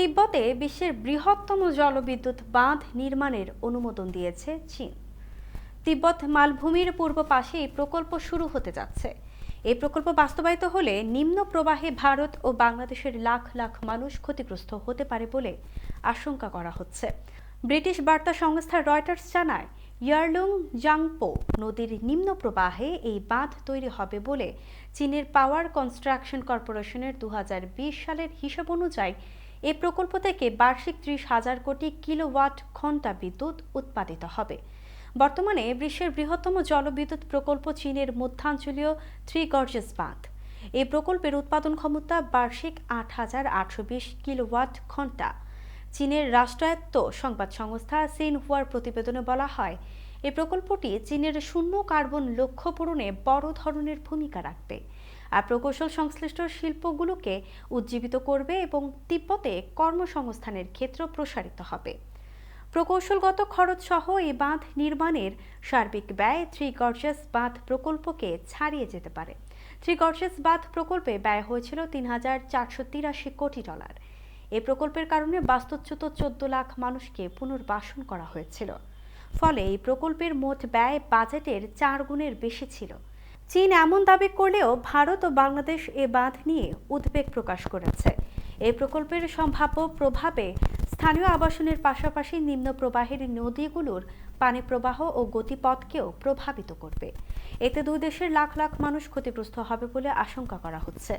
তিব্বতে বিশ্বের বৃহত্তম জলবিদ্যুৎ বাঁধ নির্মাণের অনুমোদন দিয়েছে চীন। তিব্বত মালভূমির পূর্ব পাশে এই প্রকল্প শুরু হতে যাচ্ছে। এই প্রকল্প বাস্তবায়িত হলে নিম্ন প্রবাহে ভারত ও বাংলাদেশের লাখ লাখ মানুষ ক্ষতিগ্রস্ত হতে পারে বলে আশঙ্কা করা হচ্ছে। ব্রিটিশ বার্তা সংস্থা রয়টার্স জানায়, ইয়ারলুং জাংপো নদীর নিম্ন প্রবাহে এই বাঁধ তৈরি হবে বলে চীনের পাওয়ার কনস্ট্রাকশন কর্পোরেশনের দু হাজার বিশ সালের হিসাব অনুযায়ী এই প্রকল্প থেকে বার্ষিক ত্রিশ হাজার কোটি কিলোওয়াট ঘণ্টা বিদ্যুৎ উৎপাদিত হবে। বর্তমানে বিশ্বের বৃহত্তম জলবিদ্যুৎ প্রকল্প চীনের মধ্যাঞ্চলীয় থ্রি গর্জেস বাঁধ। এই প্রকল্পের উৎপাদন ক্ষমতা বার্ষিক আট হাজার আটশো বিশ কিলোওয়াট ঘণ্টা। চীনের রাষ্ট্রায়ত্ত সংবাদ সংস্থা সিনহুয়ার প্রতিবেদনে বলা হয়, এই প্রকল্পটি চীনের শূন্য কার্বন লক্ষ্য পূরণে বড় ধরনের ভূমিকা রাখবে। প্রকৌশল সংশ্লিষ্ট শিল্পগুলোকে উজ্জীবিত করবে এবং তিব্বতে কর্মসংস্থানের ক্ষেত্র প্রসারিত হবে। প্রকৌশলগত খরচ সহ এই বাঁধ নির্মাণের সার্বিক ব্যয় থ্রি গর্জাস বাঁধ প্রকল্পকে ছাড়িয়ে যেতে পারে। থ্রি গর্জাস বাঁধ প্রকল্পে ব্যয় হয়েছিল তিন হাজার চারশো তিরাশি কোটি ডলার। এই প্রকল্পের কারণে বাস্তুচ্যুত চোদ্দ লাখ মানুষকে পুনর্বাসন করা হয়েছিল। ফলে এই প্রকল্পের মোট ব্যয় বাজেটের চার গুণের বেশি ছিল। চীন এমন দাবি করলেও ভারত ও বাংলাদেশ এ বাঁধ নিয়ে উদ্বেগ প্রকাশ করেছে। এই প্রকল্পের সম্ভাব্য প্রভাবে স্থানীয় আবাসনের পাশাপাশি নিম্ন প্রবাহের নদীগুলোর পানি প্রবাহ ও গতিপথকেও প্রভাবিত করবে। এতে দুই দেশের লাখ লাখ মানুষ ক্ষতিগ্রস্ত হবে বলে আশঙ্কা করা হচ্ছে।